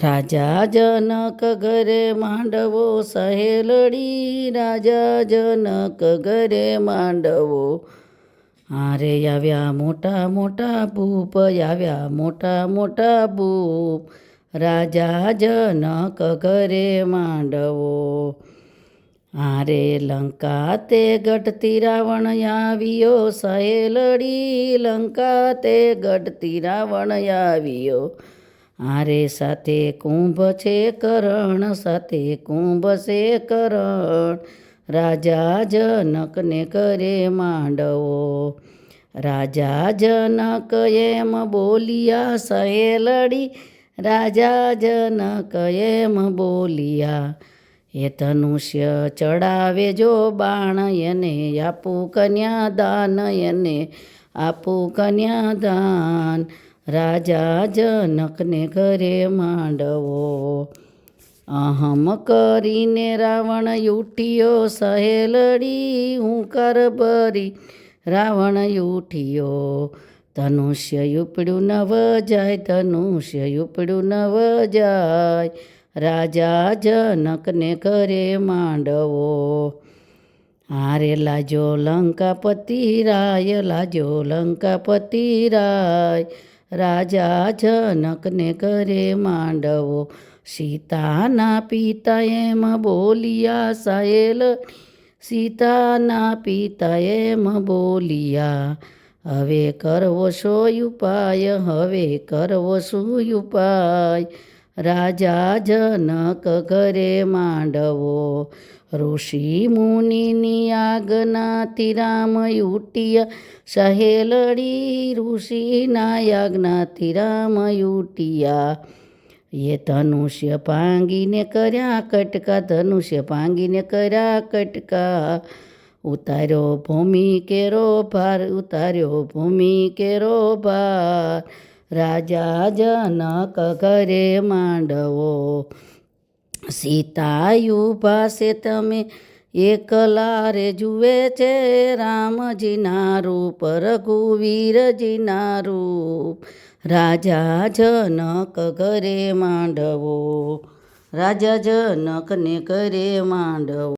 રાજા જનક ઘરે માંડવો સહેલડી, રાજા જનક ઘરે માંડવો. આરે આવ્યા મોટા મોટા ભૂપ, આવ્યા મોટા મોટા ભૂપ. રાજા જનક ઘરે માંડવો. આરે લંકા તે ગઢતી રાવણ આવ્યો, સહેલડી લંકા તે ગઢતી રાવણ આવ્યો. હારે સાથે કુંભ છે કરણ, સાથે કુંભ છે કરણ. રાજા જનકને કરે માંડવો. રાજા જનક એમ બોલિયા, સહેલડી. રાજા જનક એમ બોલિયા. એ ધનુષ્ય ચડાવે જો બાણ, એને આપું કન્યાદાન, એને આપું કન્યાદાન. રાજા જનકને ઘરે માંડવો. અહમ કરીને રાવણ યુઠિયો સહેલડી હુંકાર ભરી રાવણ ઉઠ્યો ધનુષ્ય ઉપડ્યું નવ જાય, ધનુષ્ય ઉપડ્યું નવ જાય. રાજા જનકને ઘરે માંડવો. હારે લાજો લંકાપતિ રાય, લાજો લંકાપતિ રાય. રાજા જનકને ઘરે માંડવો. સીતાના પિતા એમ બોલિયા, સાયેલ, સીતાના પિતા એમ બોલિયા, હવે કરવો શો ઉપાય, હવે કરવો શું ઉપાય? રાજા જનક ઘરે માંડવો. ઋષિ મુનિની આજ્ઞાથી રામ ઉઠ્યા સહેલડી. ઋષિના આજ્ઞાથી રામ યુટિયા. એ ધનુષ્ય પાંગીને કર્યા કટકા, ધનુષ્ય પાંગીને કર્યા કટકા. ઉતાર્યો ભૂમિ કેરો ભાર, ઉતાર્યો ભૂમિ કેરો ભાર. રાજા જનક ઘરે માંડવો. સીતાયુ પાસે તમે એકલા રે જુએ છે રામજીના રૂપ, રઘુવીરજીના રૂપ. રાજા જનક ઘરે માંડવો રાજા જનકને ઘરે માંડવો.